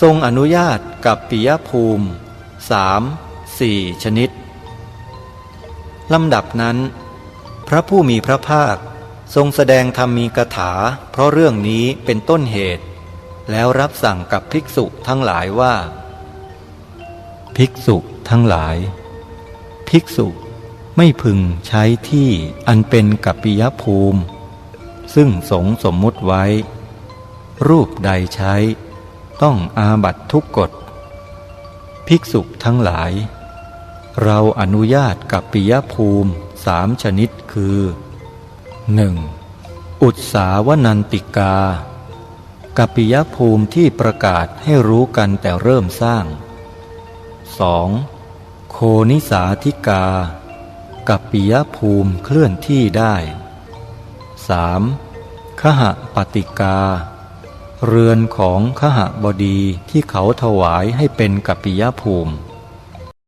ทรงอนุญาตกับปิยภูมิสามสี่ชนิด ลำดับนั้น พระผู้มีพระภาคทรงแสดงธรรมีกถา เพราะเรื่องนี้เป็นต้นเหตุ แล้วรับสั่งกับภิกษุทั้งหลายว่า ภิกษุทั้งหลาย ภิกษุไม่พึงใช้ที่อันเป็นกัปปิยภูมิ ซึ่งสงสมมุติไว้ รูปใดใช้ ต้องอาบัตทุกกฎ ภิกษุทั้งหลาย เราอนุญาตกับปิยภูมิสามชนิดคือ 1. อุตสาวนันติกากัปปิยภูมิที่ประกาศให้รู้กันแต่เริ่มสร้าง 2. โคนิสาธิกา กัปปิยภูมิเคลื่อนที่ได้ 3. ขหปฏิกา เรือนของขหบดีที่เขาถวายให้เป็นกัปปิยภูมิ